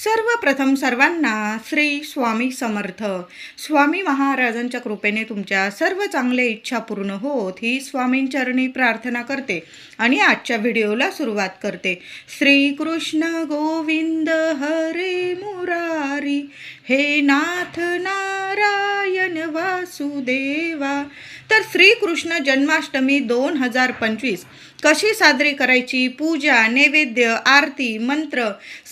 सर्वप्रथम सर्वांना श्री स्वामी समर्थ. स्वामी महाराजांच्या कृपेने तुमच्या सर्व चांगल्या इच्छा पूर्ण होत ही स्वामींचरणी प्रार्थना करते आणि आजच्या व्हिडिओला सुरुवात करते. श्री कृष्ण गोविंद हरे मुरारी हे नाथ नारायण वासुदेवा. तर श्रीकृष्ण जन्माष्टमी दोन हजार पंचवीस कशी साजरी करायची? पूजा नैवेद्य आरती मंत्र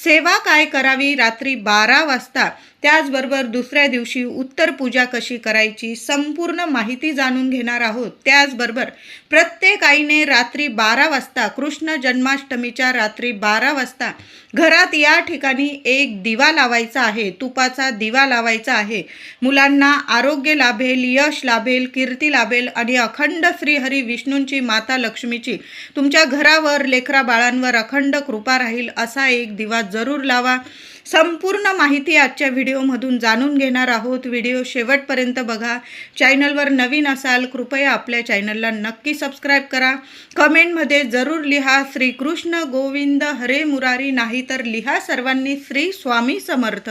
सेवा काय करावी? रात्री बारा वाजता त्याचबरोबर दुसऱ्या दिवशी उत्तर पूजा कशी करायची संपूर्ण माहिती जाणून घेणार आहोत. त्याचबरोबर प्रत्येक आईने रात्री बारा वाजता कृष्ण जन्माष्टमीच्या रात्री बारा वाजता घरात या ठिकाणी एक दिवा लावायचा आहे. तुपाचा दिवा लावायचा आहे. मुलांना आरोग्य लाभेल यश लाभेल कीर्ती लाभेल आणि अखंड श्रीहरी विष्णूंची माता लक्ष्मीची तुमच्या घरावर लेकरा बाळांवर अखंड कृपा राहील असा एक दिवा जरूर लावा. संपूर्ण माहिती आजच्या व्हिडिओमधून जाणून घेणार आहोत. व्हिडिओ शेवटपर्यंत बघा. चॅनलवर नवीन असाल कृपया आपल्या चॅनलला नक्की सबस्क्राईब करा. कमेंटमध्ये जरूर लिहा श्रीकृष्ण गोविंद हरे मुरारी नाही तर लिहा सर्वांनी श्री स्वामी समर्थ.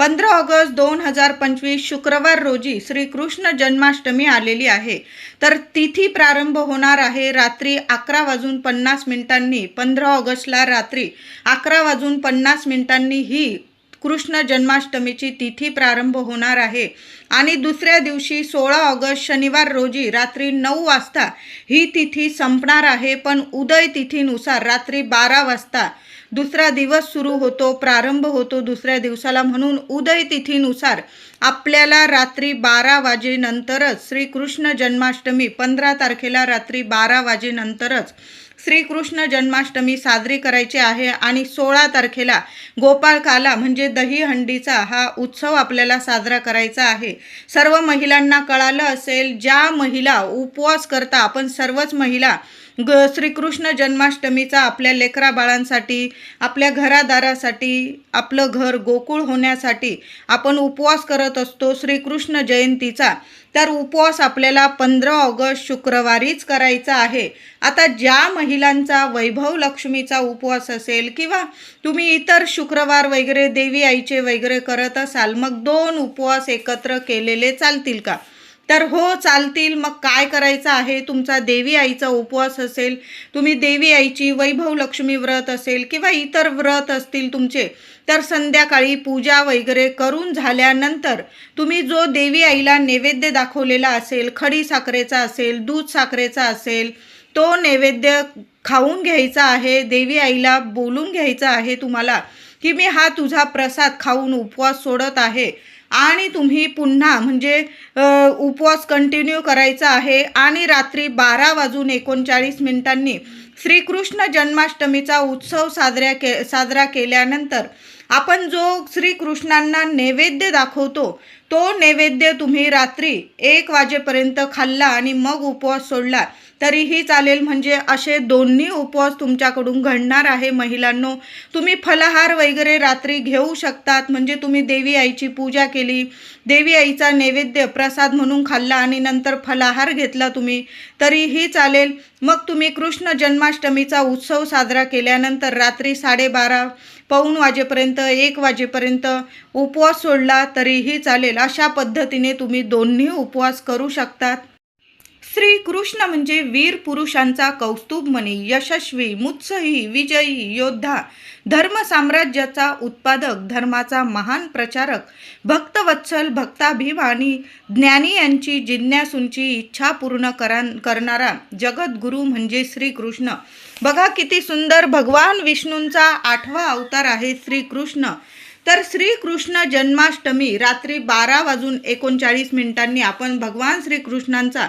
पंधरा ऑगस्ट दोन हजार पंचवीस शुक्रवार रोजी श्रीकृष्ण जन्माष्टमी आलेली आहे. तर तिथी प्रारंभ होणार आहे रात्री अकरा वाजून पन्नास मिनिटांनी. पंधरा ऑगस्टला रात्री अकरा वाजून पन्नास मिनिटांनी ही कृष्ण जन्माष्टमीची तिथी प्रारंभ होणार आहे. आणि दुसऱ्या दिवशी सोळा ऑगस्ट शनिवार रोजी रात्री नऊ वाजता ही तिथी संपणार आहे. पण उदय तिथीनुसार रात्री बारा वाजता दुसरा दिवस सुरू होतो प्रारंभ होतो दुसऱ्या दिवसाला म्हणून उदय तिथीनुसार आपल्याला रात्री बारा वाजेनंतरच श्रीकृष्ण जन्माष्टमी पंधरा तारखेला रात्री बारा वाजेनंतरच श्रीकृष्ण जन्माष्टमी साजरी करायची आहे आणि सोळा तारखेला गोपाळकाला म्हणजे दहीहंडीचा हा उत्सव आपल्याला साजरा करायचा आहे. सर्व महिलांना कळालं असेल ज्या महिला उपवास करता आपण सर्वच महिला ग श्रीकृष्ण जन्माष्टमीचा आपल्या लेकरा बाळांसाठी आपल्या घरादारासाठी आपलं घर गोकुळ होण्यासाठी आपण उपवास करत असतो श्रीकृष्ण जयंतीचा. तर उपवास आपल्याला पंधरा ऑगस्ट शुक्रवारीच करायचा आहे. आता ज्या महिलांचा वैभव लक्ष्मीचा उपवास असेल किंवा तुम्ही इतर शुक्रवार वगैरे देवी आईचे वगैरे करत असाल मग दोन उपवास एकत्र केलेले चालतील का? तर हो चालतील. मग काय करायचं आहे? तुमचा देवी आईचा उपवास असेल तुम्ही देवी आईची वैभव लक्ष्मी व्रत असेल किंवा इतर व्रत असतील तुमचे तर संध्याकाळी पूजा वगैरे करून झाल्यानंतर तुम्ही जो देवी आईला नैवेद्य दाखवलेला असेल खडी साखरेचा असेल दूध साखरेचा असेल तो नैवेद्य खाऊन घ्यायचा आहे देवी आईला बोलून घ्यायचा आहे तुम्हाला की मी हा तुझा प्रसाद खाऊन उपवास सोडत आहे. आणि तुम्ही पुन्हा म्हणजे उपवास कंटिन्यू करायचा आहे. आणि रात्री बारा वाजून एकोणचाळीस मिनिटांनी श्रीकृष्ण जन्माष्टमीचा उत्सव साजऱ्या के साजरा केल्यानंतर आपण जो श्रीकृष्णांना नैवेद्य दाखवतो तो नैवेद्य तुम्ही रात्री एक वाजेपर्यंत खाल्ला आणि मग उपवास सोडला. तरीही चालेल म्हणजे असे दोन्ही उपवास तुमच्याकडून घडणार आहे महिलांनो. तुम्ही फलाहार वगैरे रात्री घेऊ शकतात म्हणजे तुम्ही देवी आईची पूजा केली देवी आईचा नैवेद्य प्रसाद म्हणून खाल्ला आणि नंतर फलाहार घेतला तुम्ही तरीही चालेल. मग तुम्ही कृष्ण जन्माष्टमीचा उत्सव साजरा केल्यानंतर रात्री साडेबारा पाऊण वाजेपर्यंत एक वाजेपर्यंत उपवास सोडला तरीही चालेल. अशा पद्धतीने तुम्ही दोन्ही उपवास करू शकतात. श्री कृष्ण म्हणजे वीर पुरुषांचा कौस्तुभमणी यशस्वी मुत्सही विजयी योद्धा धर्म साम्राज्याचा उत्पादक धर्माचा महान प्रचारक भक्तवत्सल भक्ताभिमानी ज्ञानी यांची जिज्ञासूंची इच्छा पूर्ण करा करणारा जगद्गुरू म्हणजे श्रीकृष्ण. बघा किती सुंदर भगवान विष्णूंचा आठवा अवतार आहे श्रीकृष्ण. तर श्रीकृष्ण जन्माष्टमी रात्री बारा वाजून एकोणचाळीस मिनिटांनी आपण भगवान श्रीकृष्णांचा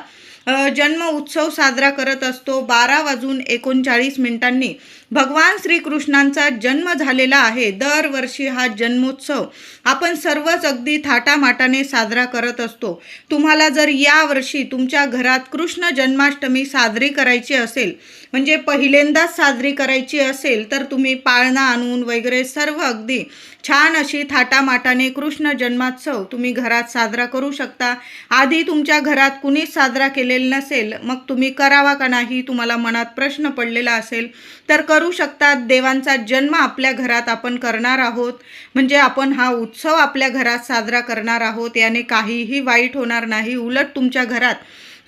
जन्म उत्सव साजरा करत असतो. बारा वाजून एकोणचाळीस मिनिटांनी भगवान श्रीकृष्णांचा जन्म झालेला आहे. दरवर्षी हा जन्मोत्सव आपण सर्वच अगदी थाटामाटाने साजरा करत असतो. तुम्हाला जर यावर्षी तुमच्या घरात कृष्ण जन्माष्टमी साजरी करायची असेल म्हणजे पहिल्यांदाच साजरी करायची असेल तर तुम्ही पाळणा आणून वगैरे सर्व अगदी छान अशी थाटामाटाने कृष्ण जन्मोत्सव तुम्ही घरात साजरा करू शकता. आधी तुमच्या घरात कुणीच साजरा केलेला नसेल मग तुम्ही करावा का नाही तुम्हाला मनात प्रश्न पडलेला असेल तर करू करू शकतात देवांचा जन्म आपल्या घरात आपण करणार आहोत. म्हणजे आपण हा उत्सव आपल्या घरात साजरा करणार आहोत. याने काहीही वाईट होणार नाही. उलट तुमच्या घरात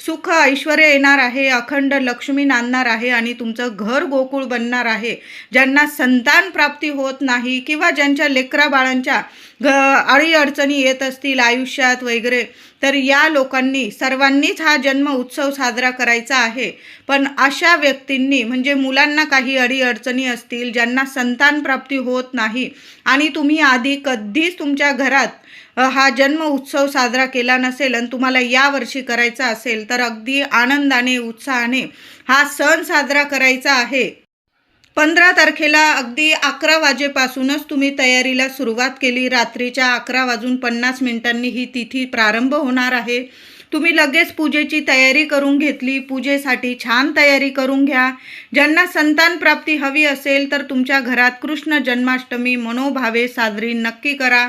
सुख ऐश्वर येणार आहे अखंड लक्ष्मी नांदणार आहे आणि तुमचं घर गोकुळ बनणार आहे. ज्यांना संतान प्राप्ती होत नाही किंवा ज्यांच्या लेकरा बाळांच्या घ अडीअडचणी येत असतील आयुष्यात वगैरे तर या लोकांनी सर्वांनीच हा जन्म उत्सव साजरा करायचा आहे. पण अशा व्यक्तींनी म्हणजे मुलांना काही अडीअडचणी असतील ज्यांना संतान प्राप्ती होत नाही आणि तुम्ही आधी कधीच तुमच्या घरात हा जन्म उत्सव साजरा केला नसेल आणि तुम्हाला यावर्षी करायचा असेल तर अगदी आनंदाने उत्साहाने हा सण साजरा करायचा आहे. पंधरा तारखेला अगदी अकरा वाजेपासूनच तुम्ही तयारीला सुरुवात केली. रात्रीच्या अकरा वाजून पन्नास मिनिटांनी ही तिथी प्रारंभ होणार आहे. तुम्ही लगेच पूजेची तयारी करून घेतली. पूजेसाठी छान तयारी करून घ्या. ज्यांना संतान प्राप्ती हवी असेल तर तुमच्या घरात कृष्ण जन्माष्टमी मनोभावे साजरी नक्की करा.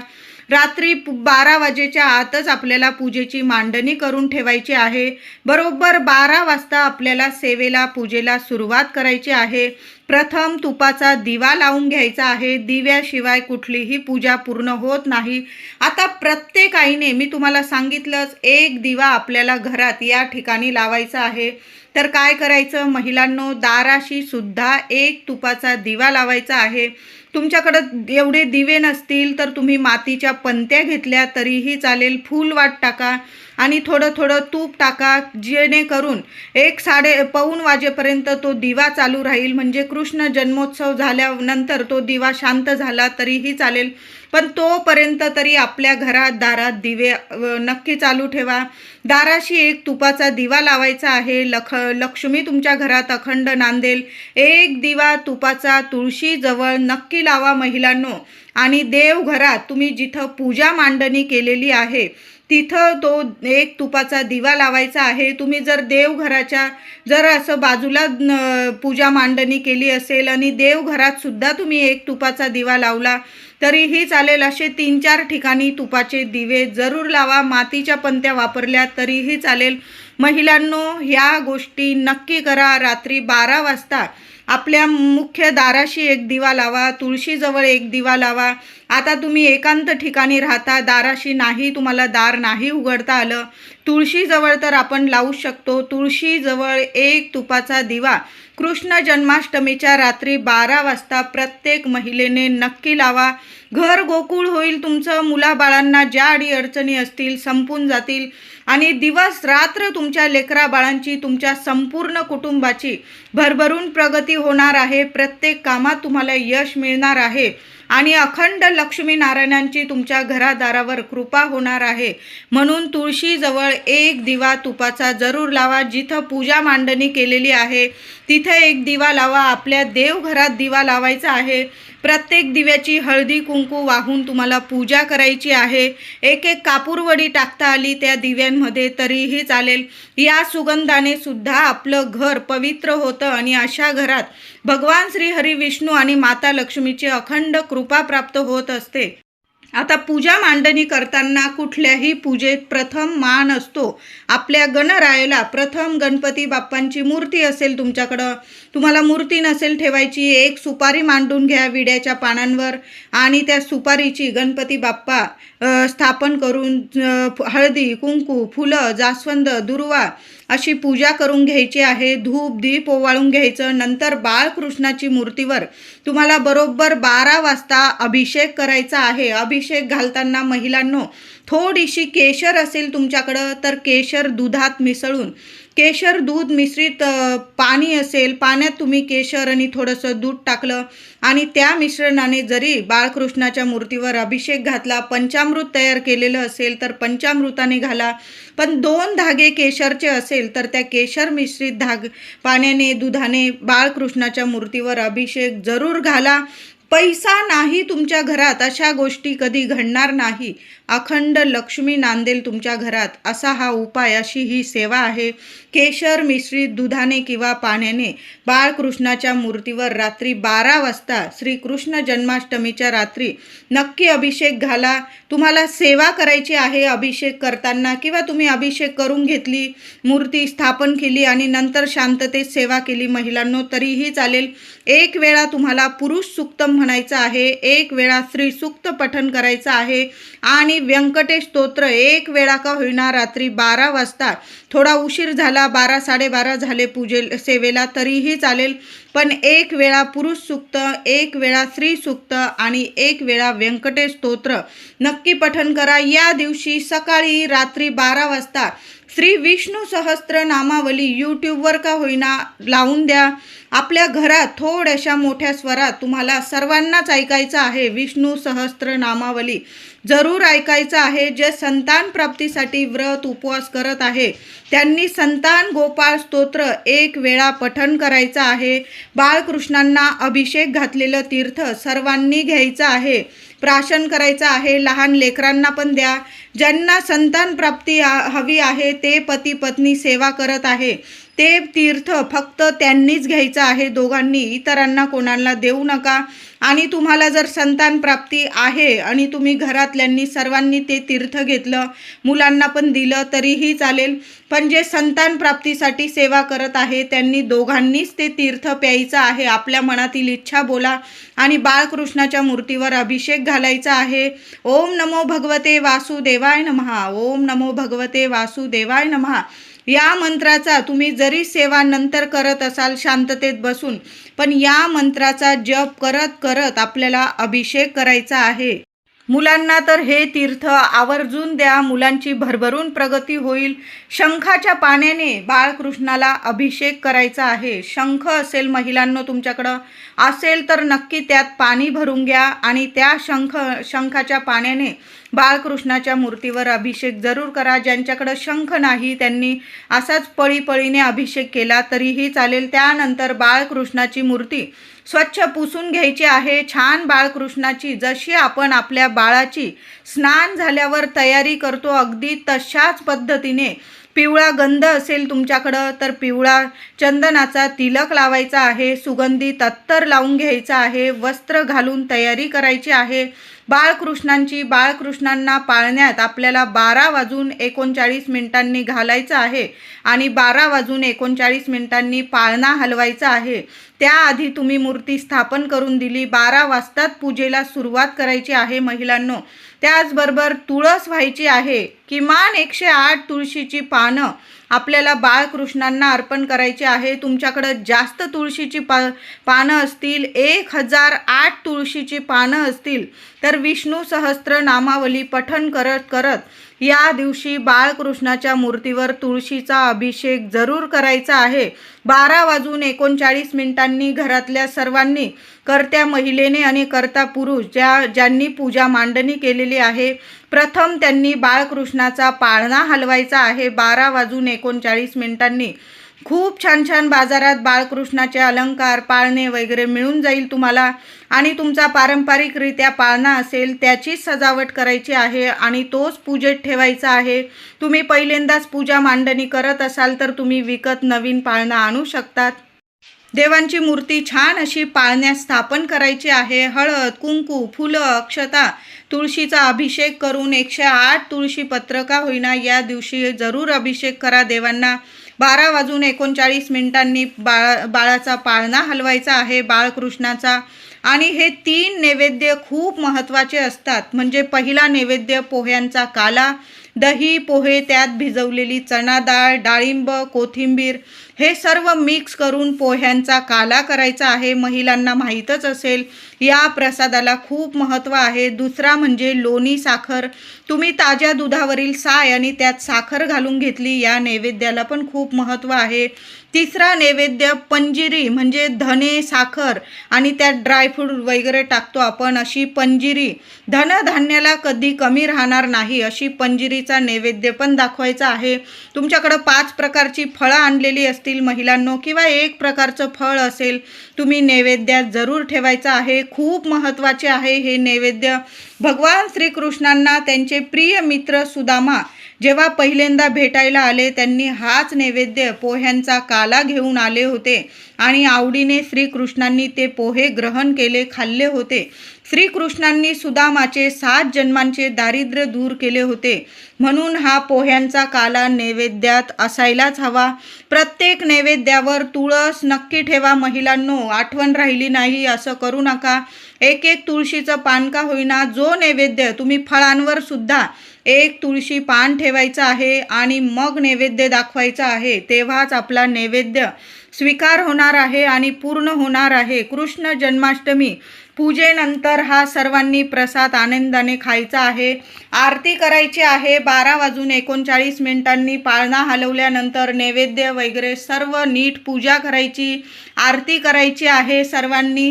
रात्री पु- बारा वाजेच्या आतच आपल्याला पूजेची मांडणी करून ठेवायची आहे. बरोबर बारा वाजता आपल्याला सेवेला पूजेला सुरुवात करायची आहे. प्रथम तुपाचा दिवा लावून घ्यायचा आहे. दिव्याशिवाय कुठलीही पूजा पूर्ण होत नाही. आता प्रत्येक आईने मी तुम्हाला सांगितलंच एक दिवा आपल्याला घरात या ठिकाणी लावायचा आहे. तर काय करायचं? महिलांनो दाराशी सुद्धा एक तुपाचा दिवा लावायचा आहे. तुमच्याकडं एवढे दिवे नसतील तर तुम्ही मातीच्या पंत्या घेतल्या तरीही चालेल. फूल वाट टाका आणि थोडं थोडं तूप टाका जेणेकरून एक साडे पाऊन वाजेपर्यंत तो दिवा चालू राहील. म्हणजे कृष्ण जन्मोत्सव झाल्यानंतर तो दिवा शांत झाला तरीही चालेल. पण तोपर्यंत तरी आपल्या घरात दारात दिवे नक्की चालू ठेवा. दाराशी एक तुपाचा दिवा लावायचा आहे. लख लक्ष्मी तुमच्या घरात अखंड नांदेल. एक दिवा तुपाचा तुळशीजवळ नक्की लावा महिलांनो. आणि देवघरात तुम्ही जिथं पूजा मांडणी केलेली आहे तिथं तो एक तुपाचा दिवा लावायचा आहे. तुम्ही जर देवघराच्या जर असं बाजूला पूजा मांडणी केली असेल आणि देवघरात सुद्धा तुम्ही एक तुपाचा दिवा लावला तरीही चालेल असे तीन चार ठिकाणी तुपाचे दिवे जरूर लावा. मातीच्या पंत्या वापरल्या तरीही चालेल. महिलांनो ह्या गोष्टी नक्की करा. रात्री बारा वाजता आपल्या मुख्य दाराशी एक दिवा लावा तुळशीजवळ एक दिवा लावा. आता तुम्ही एकांत ठिकाणी राहता दाराशी नाही तुम्हाला दार नाही उघडता आलं. तुळशीजवळ तर आपण लावू शकतो. तुळशीजवळ एक तुपाचा दिवा. कृष्ण जन्माष्टमीच्या रात्री बारा वाजता प्रत्येक महिलेने नक्की लावा. घर गोकुळ होईल तुमचं मुलाबाळांना ज्या अडी अडचणी असतील संपून जातील. आणि दिवस रात्र तुमच्या लेकरा बाळांची तुमच्या संपूर्ण कुटुंबाची भरभरून प्रगती होणार आहे. प्रत्येक कामात तुम्हाला यश मिळणार आहे. आणि अखंड लक्ष्मी नारायणांची तुमच्या घरादारावर कृपा होणार आहे. म्हणून तुळशीजवळ एक दिवा तुपाचा जरूर लावा जिथं पूजा मांडणी केलेली आहे. तिथे एक दिवा लावा आपल्या देवघरात दिवा लावायचा आहे. प्रत्येक दिव्याची हळदी कुंकू वाहून तुम्हाला पूजा करायची आहे. एक एक कापूरवडी टाकता आली त्या दिव्यांमध्ये तरीही चालेल. या सुगंधाने सुद्धा आपलं घर पवित्र होतं आणि अशा घरात भगवान श्री हरी विष्णू आणि माता लक्ष्मीची अखंड कृपा प्राप्त होत असते. आता पूजा मांडणी करताना कुठल्याही पूजेत प्रथम मान असतो. आपल्या गणरायाला प्रथम गणपती बाप्पांची मूर्ती असेल तुमच्याकडं. तुम्हाला मूर्ती नसेल ठेवायची एक सुपारी मांडून घ्या विड्याच्या पानांवर आणि त्या सुपारीची गणपती बाप्पा स्थापन करून हळदी कुंकू फुलं जास्वंद दुर्वा अशी पूजा करून घ्यायची आहे. धूप दीप ओवाळून घ्यायचं. नंतर बाळकृष्णाची मूर्तीवर तुम्हाला बरोबर बारा वाजता अभिषेक करायचा आहे. अभिषेक घालताना महिलांनो थोडीशी केशर असेल तुमच्याकडं तर केशर दुधात मिसळून केशर दूध मिश्रित पाणी असेल पाण्यात तुम्ही केशर आणि थोडंसं दूध टाकलं आणि त्या मिश्रणाने जरी बाळकृष्णाच्या मूर्तीवर अभिषेक घातला पंचामृत तयार केलेलं असेल तर पंचामृताने घाला. पण दोन धागे केशरचे असेल तर त्या केशर मिश्रित धाग पाण्याने दुधाने बाळकृष्णाच्या मूर्तीवर अभिषेक जरूर घाला. पैसा नाही तुमच्या घरात अशा गोष्टी कधी घडणार नाही. अखंड लक्ष्मी नांदेल तुमच्या घरात असा हा उपाय अशी ही सेवा आहे. केशर मिश्रित दुधाने किंवा पाण्याने बाळकृष्णाच्या मूर्तीवर रात्री बारा वाजता श्रीकृष्ण जन्माष्टमीच्या रात्री नक्की अभिषेक घाला. तुम्हाला सेवा करायची आहे अभिषेक करताना किंवा तुम्ही अभिषेक करून घेतली मूर्ती स्थापन केली आणि नंतर शांततेत सेवा केली महिलांनो तरीही चालेल. एक वेळा तुम्हाला पुरुष सुक्तम म्हणायचं आहे एक वेळा स्त्री सुक्त पठन करायचं आहे आणि व्यंकटेश स्तोत्र एक वेळा का होईना रात्री बारा वाजता. थोडा उशीर झाला बारा साडेबारा झाले पूजे सेवेला तरीही चालेल. पण एक वेळा पुरुष सुक्त एक वेळा स्त्री सुक्त आणि एक वेळा व्यंकटेश स्तोत्र. नक्की पठन करा. या दिवशी सकाळी रात्री बारा वाजता श्री विष्णू सहस्त्र नामावली यूट्यूबवर का होईना लावून द्या. आपल्या घरात थोड्याशा मोठ्या स्वरात तुम्हाला सर्वांनाच ऐकायचं आहे विष्णू सहस्त्र नामावली. जरूर ऐकायचं आहे. जे संतान प्राप्तीसाठी व्रत उपवास करत आहे त्यांनी संतान गोपाळ स्तोत्र एक वेळा पठण करायचं आहे. बाळकृष्णांना अभिषेक घातलेलं तीर्थ सर्वांनी घ्यायचं आहे. प्राशन करायचं आहे. लहान लेकरांना पण द्या. ज्यांना संतान प्राप्ती हवी आहे ते पती पत्नी सेवा करत आहे. ते तीर्थ फक्त त्यांनीच घ्यायचं आहे दोघांनी इतरांना कोणाला देऊ नका. आणि तुम्हाला जर संतान प्राप्ती आहे आणि तुम्ही घरातल्यांनी सर्वांनी ते तीर्थ घेतलं मुलांना पण दिलं तरीही चालेल. पण जे संतान प्राप्तीसाठी सेवा करत आहे त्यांनी दोघांनीच ते तीर्थ प्यायचं आहे. आपल्या मनातील इच्छा बोला आणि बाळकृष्णाच्या मूर्तीवर अभिषेक घालायचा आहे. ओम नमो भगवते वासुदेवाय नमहा. ओम नमो भगवते वासुदेवाय नमहा. या मंत्राचा तुम्ही जरी सेवा नंतर करत असाल शांततेत बसून पण या मंत्राचा जप करत करत आपल्याला अभिषेक करायचा आहे. मुलांना तर हे तीर्थ आवर्जून द्या मुलांची भरभरून प्रगती होईल. शंखाच्या पाण्याने बाळकृष्णाला अभिषेक करायचा आहे. शंख असेल महिलांनो तुमच्याकडं. असेल तर नक्की त्यात पाणी भरून घ्या आणि त्या शंख शंखाच्या पाण्याने बाळकृष्णाच्या मूर्तीवर अभिषेक जरूर करा. ज्यांच्याकडं शंख नाही त्यांनी असाच पळीपळीने अभिषेक केला तरीही चालेल. त्यानंतर बाळकृष्णाची मूर्ती स्वच्छ पुसून घ्यायची आहे. छान बाळकृष्णाची जशी आपण आपल्या बाळाची स्नान झाल्यावर तयारी करतो अगदी तशाच पद्धतीने पिवळा गंध असेल तुमच्याकडं तर पिवळा चंदनाचा तिलक लावायचा आहे सुगंधी तत्तर लावून घ्यायचा आहे वस्त्र घालून तयारी करायची आहे. बाळकृष्णांची बाळकृष्णांना पाळण्यात आपल्याला बारा वाजून एकोणचाळीस मिनिटांनी घालायचं आहे आणि बारा वाजून एकोणचाळीस मिनिटांनी पाळणा हलवायचा आहे. त्याआधी तुम्ही मूर्ती स्थापन करून दिली. बारा वाजताच पूजेला सुरुवात करायची आहे महिलांनो. त्याचबरोबर तुळस व्हायची आहे. किमान एकशे आठ तुळशीची पानं आपल्याला बाळकृष्णांना अर्पण करायची आहे. तुमच्याकडं जास्त तुळशीची पा पानं असतील एक हजार आठ तुळशीची पानं असतील तर विष्णू सहस्त्र नामावली पठण करत करत या दिवशी बाळकृष्णाच्या मूर्तीवर तुळशीचा अभिषेक जरूर करायचा आहे. बारा वाजून एकोणचाळीस मिनिटांनी घरातल्या सर्वांनी कर्त्या महिलेने आणि कर्ता पुरुष ज्या ज्यांनी पूजा मांडणी केलेली आहे प्रथम त्यांनी बाळकृष्णाचा पाळणा हलवायचा आहे. बारा वाजून एकोणचाळीस मिनिटांनी खूप छान छान बाजारात बाळकृष्णाचे अलंकार पाळणे वगैरे मिळून जाईल तुम्हाला. आणि तुमचा पारंपरिकरित्या पाळणा असेल त्याचीच सजावट करायची आहे आणि तोच पूजेत ठेवायचा आहे. तुम्ही पहिल्यांदाच पूजा मांडणी करत असाल तर तुम्ही विकत नवीन पाळणा आणू शकतात. देवांची मूर्ती छान अशी पाळण्यात स्थापन करायची आहे. हळद कुंकू फुलं अक्षता तुळशीचा अभिषेक करून एकशे आठ तुळशी पत्रका होईना या दिवशी जरूर अभिषेक करा देवांना. बारा वाजून एकोणचाळीस मिनिटांनी बाळा बाळाचा पाळणा हलवायचा आहे बाळकृष्णाचा. आणि हे तीन नैवेद्य खूप महत्त्वाचे असतात. म्हणजे पहिला नैवेद्य पोह्यांचा काला दही पोहे त्यात भिजवलेली चणा डाळ डाळिंब कोथिंबीर हे सर्व मिक्स करून पोह्यांचा काला करायचा आहे. महिलांना माहीतच असेल या प्रसादाला खूप महत्त्व आहे. दुसरा म्हणजे लोणी साखर. तुम्ही ताज्या दुधावरील साय आणि त्यात साखर घालून घेतली या नैवेद्याला पण खूप महत्त्व आहे. तिसरा नैवेद्य पंजिरी म्हणजे धने साखर आणि त्यात ड्रायफ्रूट वगैरे टाकतो आपण. अशी पंजिरी धनधान्याला कधी कमी राहणार नाही अशी पंजिरीचा नैवेद्य पण दाखवायचा आहे. तुमच्याकडं पाच प्रकारची फळं आणलेली असतील महिलांनो किंवा एक प्रकारचं फळ असेल तुम्ही नैवेद्यात जरूर ठेवायचं आहे. खूप महत्त्वाचे आहे हे नैवेद्य. भगवान श्रीकृष्णांना त्यांचे प्रिय मित्र सुदामा जेव्हा पहिल्यांदा भेटायला आले त्यांनी हाच नैवेद्य पोह्यांचा काला घेऊन आले होते आणि आवडीने श्रीकृष्णांनी ते पोहे ग्रहण केले खाल्ले होते. श्रीकृष्णांनी सुदामाचे सात जन्मांचे दारिद्र्य दूर केले होते. म्हणून हा पोह्यांचा काला नैवेद्यात असायलाच हवा. प्रत्येक नैवेद्यावर तुळस नक्की ठेवा महिलांनो आठवण राहिली नाही असं करू नका. एक एक तुळशीचं पान का होईना जो नैवेद्य तुम्ही फळांवर सुद्धा एक तुळशी पान ठेवायचं आहे आणि मग नैवेद्य दाखवायचा आहे तेव्हाच आपला नैवेद्य स्वीकार होणार आहे आणि पूर्ण होणार आहे. कृष्ण जन्माष्टमी पूजेनंतर हा सर्वांनी प्रसाद आनंदाने खायचा आहे. आरती करायची आहे. बारा वाजून एकोणचाळीस मिनिटांनी पाळणा हलवल्यानंतर नैवेद्य वगैरे सर्व नीट पूजा करायची आरती करायची आहे सर्वांनी.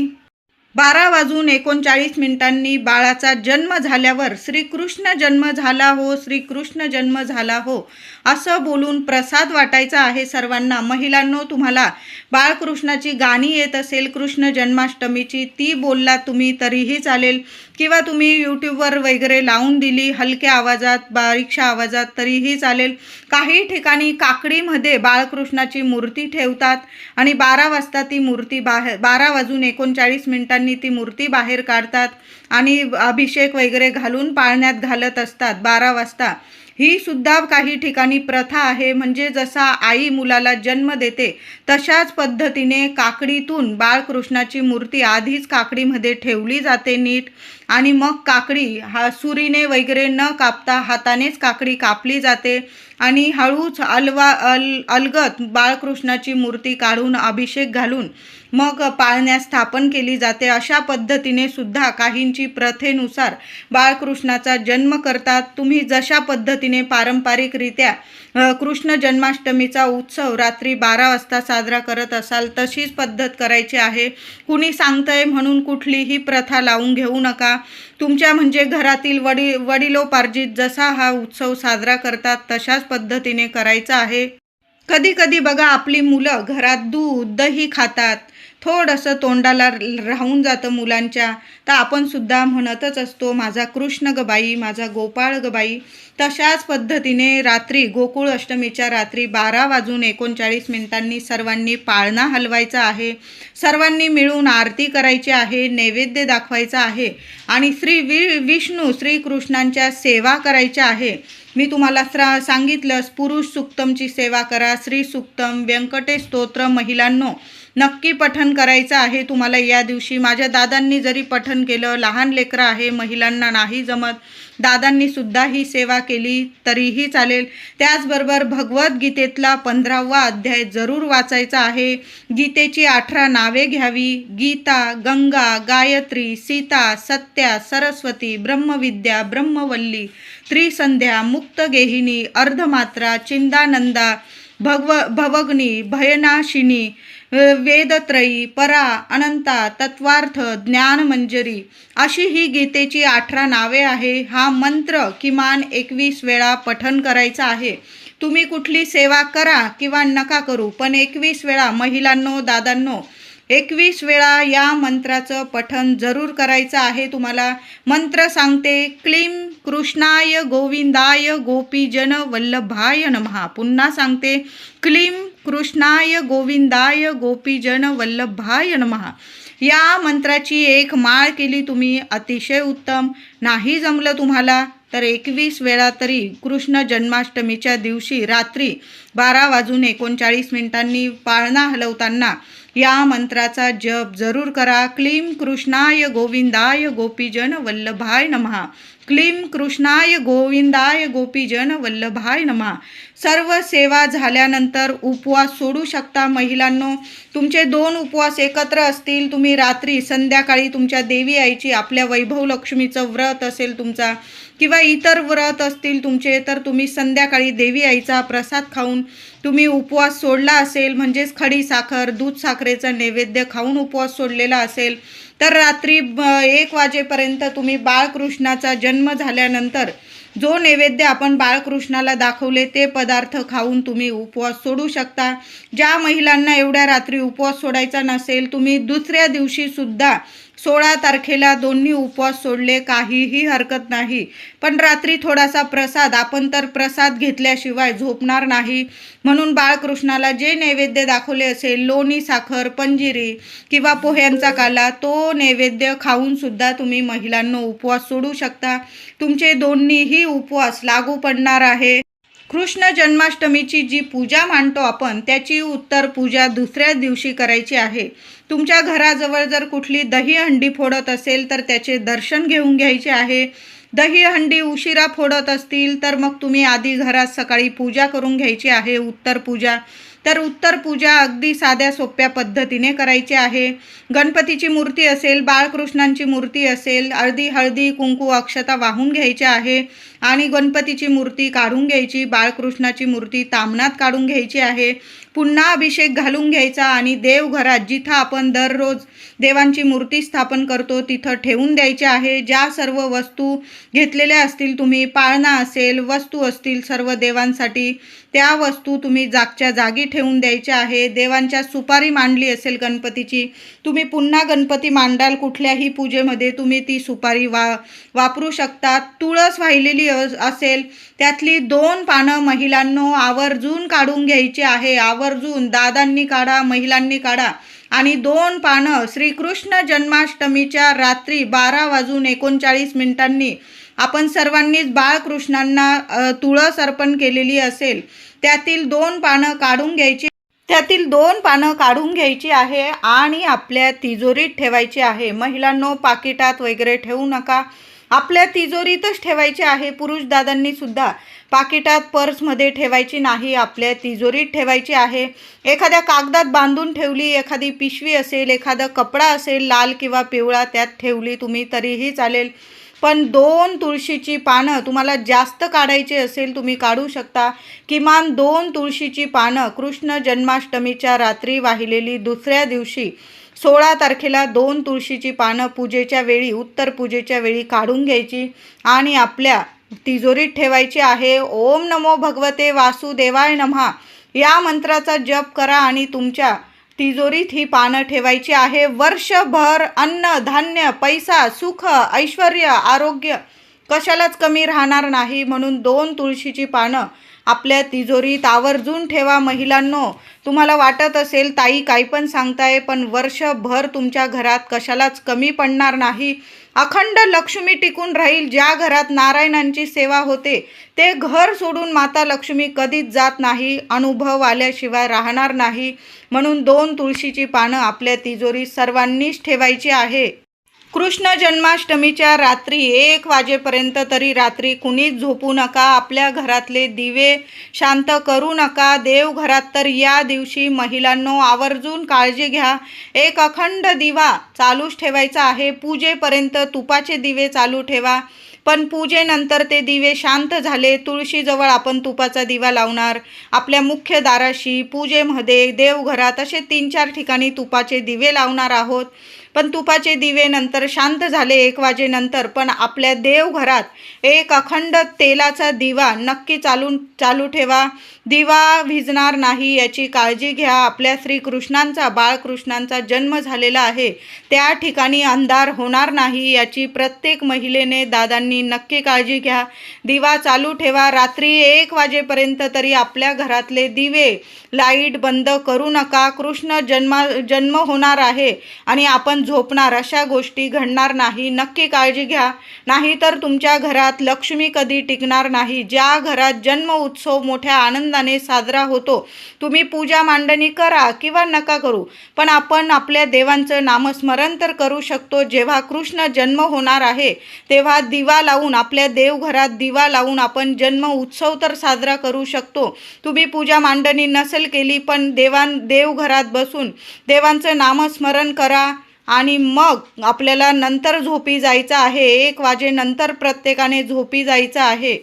बारा वाजून एकोणचाळीस मिनिटांनी बाळाचा जन्म झाल्यावर श्रीकृष्ण जन्म झाला हो श्रीकृष्ण जन्म झाला हो असं बोलून प्रसाद वाटायचा आहे सर्वांना. महिलांनो तुम्हाला बाळकृष्णाची गाणी येत असेल कृष्ण जन्माष्टमीची ती बोलला तुम्ही तरीही चालेल. किंवा तुम्ही यूट्यूबवर वगैरे लावून दिली हलक्या आवाजात बारीकशा आवाजात तरीही चालेल. काही ठिकाणी काकडीमध्ये बाळकृष्णाची मूर्ती ठेवतात आणि बारा वाजता ती मूर्ती बाहेर बारा वाजून एकोणचाळीस मिनिटांनी ती मूर्ती बाहेर काढतात आणि अभिषेक वगैरे घालून पाळण्यात घालत असतात बारा वाजता. ही सुद्धा काही ठिकाणी प्रथा आहे. म्हणजे जसा आई मुलाला जन्म देते तशाच पद्धतीने काकडीतून बाळकृष्णाची मूर्ती आधीच काकडीमध्ये ठेवली जाते नीट. आणि मग काकडी हा सुरीने वगैरे न कापता हातानेच काकडी कापली जाते. आणि हळूच अलवा अल अलगत बाळकृष्णाची मूर्ती काढून अभिषेक घालून मग पाळण्यास स्थापन केली जाते. अशा पद्धतीने सुद्धा काहींची प्रथेनुसार बाळकृष्णाचा जन्म करतात. तुम्ही जशा पद्धतीने पारंपरिकरित्या कृष्ण जन्माष्टमीचा उत्सव रात्री बारा वाजता साजरा करत असाल तशीच पद्धत करायची आहे. कुणी सांगतंय म्हणून कुठलीही प्रथा लावून घेऊ नका. तुमच्या म्हणजे घरातील वडी वडिलोपार्जित जसा हा उत्सव साजरा करतात तशाच पद्धतीने करायचा आहे. कधी कधी बघा आपली मुलं घरात दूध दही खातात. थोडंसं तोंडाला राहून जातं मुलांच्या. तर आपण सुद्धा म्हणतच असतो माझा कृष्ण गबाई माझा गोपाळ गबाई तशाच पद्धतीने रात्री गोकुळ अष्टमीच्या रात्री बारा वाजून एकोणचाळीस मिनिटांनी सर्वांनी पाळणा हलवायचा आहे. सर्वांनी मिळून आरती करायची आहे नैवेद्य दाखवायचा आहे आणि श्री वि विष्णू श्रीकृष्णांच्या सेवा करायच्या आहे. मी तुम्हाला स्रा सांगितलं पुरुष सुक्तमची सेवा करा स्त्री सुक्तम व्यंकटेश स्तोत्र महिलांनो. नक्की पठन करायचं आहे तुम्हाला या दिवशी. माझ्या दादांनी जरी पठन केलं लहान लेकरं आहे महिलांना नाही जमत. दादांनी सुद्धा ही सेवा केली तरीही चालेल. त्याचबरोबर भगवद्गीतेतला पंधरावा अध्याय जरूर वाचायचा आहे. गीतेची अठरा नावे घ्यावी. गीता गंगा गायत्री सीता सत्या सरस्वती ब्रह्मविद्या ब्रह्मवल्ली त्रिसंध्या मुक्तगेहिनी अर्धमात्रा चिंदानंदा भगव भवग्नी भयनाशिनी वेदत्रयी परा अनंता तत्वार्थ ज्ञानमंजरी अशी ही गीतेची अठरा नावे आहे. हा मंत्र किमान एकवीस वेळा पठन करायचा आहे. तुम्ही कुठली सेवा करा किंवा नका करू पण एकवीस वेळा महिलांनो दादांनो एकवीस वेळा या मंत्राचं पठन जरूर करायचं आहे. तुम्हाला मंत्र सांगते क्लीम कृष्णाय गोविंदाय गोपीजन वल्लभाय नमहा पुन्हा सांगते क्लीम कृष्णाय गोविंदाय गोपीजन वल्लभाय नमहा या मंत्राची एक माळ केली तुम्ही अतिशय उत्तम. नाही जमलं तुम्हाला तर एकवीस वेळा तरी कृष्ण जन्माष्टमीच्या दिवशी रात्री बारा वाजून एकोणचाळीस मिनिटांनी पाळणा हलवताना या मंत्राचा जप जरूर करा. क्लीम कृष्णाय गोविंदाय गोपीजन वल्लभाय नमहा क्लीम कृष्णाय गोविंदाय गोपीजन वल्लभाय नमा. सर्व सेवा झाल्यानंतर उपवास सोडू शकता महिलांनो. तुमचे दोन उपवास एकत्र असतील तुम्ही रात्री संध्याकाळी तुमच्या देवी आईची आपल्या वैभव लक्ष्मीचं व्रत असेल तुमचा किंवा इतर व्रत असतील तुमचे तर तुम्ही संध्याकाळी देवी आईचा प्रसाद खाऊन तुम्ही उपवास सोडला असेल म्हणजेच खडी साखर दूध साखरेचा नैवेद्य खाऊन उपवास सोडलेला असेल तर रात्री एक वाजेपर्यंत तुम्ही बाळकृष्णाचा जन्म झाल्यानंतर जो नैवेद्य आपण बाळकृष्णाला दाखवले ते पदार्थ खाऊन तुम्ही उपवास सोडू शकता. ज्या महिलांना एवढ्या रात्री उपवास सोडायचा नसेल तुम्ही दुसऱ्या दिवशीसुद्धा सोळा तारखेला दोन्ही उपवास सोडले काहीही हरकत नाही. पण रात्री थोडासा प्रसाद आपण तर प्रसाद घेतल्याशिवाय झोपणार नाही. म्हणून बाळकृष्णाला जे नैवेद्य दाखवले असेल लोणी साखर पंजिरी किंवा पोह्यांचा काला तो नैवेद्य खाऊनसुद्धा तुम्ही महिलांना उपवास सोडू शकता. तुमचे दोन्हीही उपवास लागू पडणार आहे. कृष्ण जन्माष्टमीची जी पूजा मांडतो आपण त्याची उत्तर पूजा दुसऱ्या दिवशी करायची आहे. तुमच्या घराजवळ जर कुठली दही हंडी फोडत असेल तर त्याचे दर्शन घेऊन घ्यायचे आहे. दही हंडी उशिरा फोडत असतील तर मग तुम्ही आधी घरात सकाळी पूजा करून घ्यायची आहे उत्तर पूजा. तर उत्तर पूजा अगदी साध्या सोप्या पद्धतीने करायची आहे. गणपतीची मूर्ती असेल बाळकृष्णांची मूर्ती असेल अर्धी हळदी कुंकू अक्षता वाहून घ्यायच्या आहे. आणि गणपतीची मूर्ती काढून घ्यायची बाळकृष्णाची मूर्ती तामणात काढून घ्यायची आहे. पुन्हा अभिषेक घालून घ्यायचा आणि देवघरात जिथं आपण दररोज देवांची मूर्ती स्थापन करतो तिथं ठेवून द्यायची आहे. ज्या सर्व वस्तू घेतलेल्या असतील तुम्ही पाळणा असेल वस्तू असतील सर्व देवांसाठी त्या वस्तू तुम्ही जागच्या जागी ठेवून द्यायच्या आहे. देवांच्या सुपारी मांडली असेल गणपतीची तुम्ही पुन्हा गणपती मांडाल कुठल्याही पूजेमध्ये तुम्ही ती सुपारी वा वापरू शकता. तुळस वाहिलेली असेल त्यातली दोन पानं महिलांनो आवर्जून काढून घ्यायची आहे. आवर्जून दादांनी काढा महिलांनी काढा. आणि दोन पानं श्रीकृष्ण जन्माष्टमीच्या रात्री बारा वाजून एकोणचाळीस मिनिटांनी आपण सर्वांनीच बाळकृष्णांना तुळस अर्पण केलेली असेल. त्यातील दोन पानं काढून घ्यायची त्यातील दोन पानं काढून घ्यायची आहे आणि आपल्या तिजोरीत ठेवायची आहे. महिलांनो पाकिटात वगैरे ठेवू नका. आपल्या तिजोरीतच ठेवायची आहे. पुरुष दादांनी सुद्धा पाकिटात पर्समध्ये ठेवायची नाही. आपल्या तिजोरीत ठेवायची आहे. एखाद्या कागदात बांधून ठेवली एखादी पिशवी असेल एखादा कपडा असेल लाल किंवा पिवळा त्यात ठेवली तुम्ही तरीही चालेल. पण दोन तुळशीची पानं तुम्हाला जास्त काढायची असेल तुम्ही काढू शकता. किमान दोन तुळशीची पानं कृष्ण जन्माष्टमीच्या रात्री वाहिलेली दुसऱ्या दिवशी सोळा तारखेला दोन तुळशीची पानं पूजेच्या वेळी उत्तर पूजेच्या वेळी काढून घ्यायची आणि आपल्या तिजोरीत ठेवायची आहे. ओम नमो भगवते वासुदेवाय नमहा. या मंत्राचा जप करा आणि तुमच्या तिजोरीत ही पानं ठेवायची आहे. वर्षभर अन्न धान्य पैसा सुख ऐश्वर आरोग्य कशालाच कमी राहणार नाही म्हणून दोन तुळशीची पानं आपल्या तिजोरीत आवर्जून ठेवा महिलांनो. तुम्हाला वाटत असेल ताई काही पण सांगताय पण वर्षभर तुमच्या घरात कशालाच कमी पडणार नाही. अखंड लक्ष्मी टिकून राहील ज्या घरात नारायणांची सेवा होते ते घर सोडून माता लक्ष्मी कधीच जात नाही अनुभव आल्याशिवाय राहणार नाही. म्हणून दोन तुळशीची पानं आपल्या तिजोरीत सर्वांनीच ठेवायची आहे. कृष्ण जन्माष्टमीच्या रात्री एक वाजेपर्यंत तरी रात्री कुणीच झोपू नका आपल्या घरातले दिवे शांत करू नका. देवघरात तर या दिवशी महिलांनो आवर्जून काळजी घ्या. एक अखंड दिवा चालूच ठेवायचा आहे. पूजेपर्यंत तुपाचे दिवे चालू ठेवा. पण पूजेनंतर ते दिवे शांत झाले. तुळशीजवळ आपण तुपाचा दिवा लावणार. आपल्या मुख्य दाराशी पूजेमध्ये देवघरात असे तीन चार ठिकाणी तुपाचे दिवे लावणार आहोत. पण तुपाचे दिवे नंतर शांत झाले एक वाजेनंतर पण आपल्या देवघरात एक अखंड तेलाचा दिवा नक्की चालून चालू ठेवा. दिवा भिजणार नाही याची काळजी घ्या. आपल्या श्रीकृष्णांचा बाळकृष्णांचा जन्म झालेला आहे. त्या ठिकाणी अंधार होणार नाही याची प्रत्येक महिलेने दादांनी नक्की काळजी घ्या. दिवा चालू ठेवा. रात्री एक वाजेपर्यंत तरी आपल्या घरातले दिवे लाइट बंद करू नका. कृष्ण जन्मा जन्म होणार आहे आणि आपण झोपणार अशा गोष्टी घडणार नाही. नक्की काळजी घ्या. नाहीतर तुमच्या घरात लक्ष्मी कधी टिकणार नाही. ज्या घरात जन्म उत्सव मोठ्या आनंदाने साजरा होतो तुम्ही पूजा मांडणी करा किंवा नका करू. पण आपण आपल्या देवांचं नामस्मरण तर करू शकतो. जेव्हा कृष्ण जन्म होणार आहे तेव्हा दिवा लावून आपल्या देवघरात दिवा लावून आपण जन्म उत्सव तर साजरा करू शकतो. तुम्ही पूजा मांडणी नसेल केली पण देवान देवघरात बसून देवांचं नामस्मरण करा. आणि मग आपल्याला नंतर झोपी जायचं आहे. एक वाजेनंतर प्रत्येकाने झोपी जायचं आहे.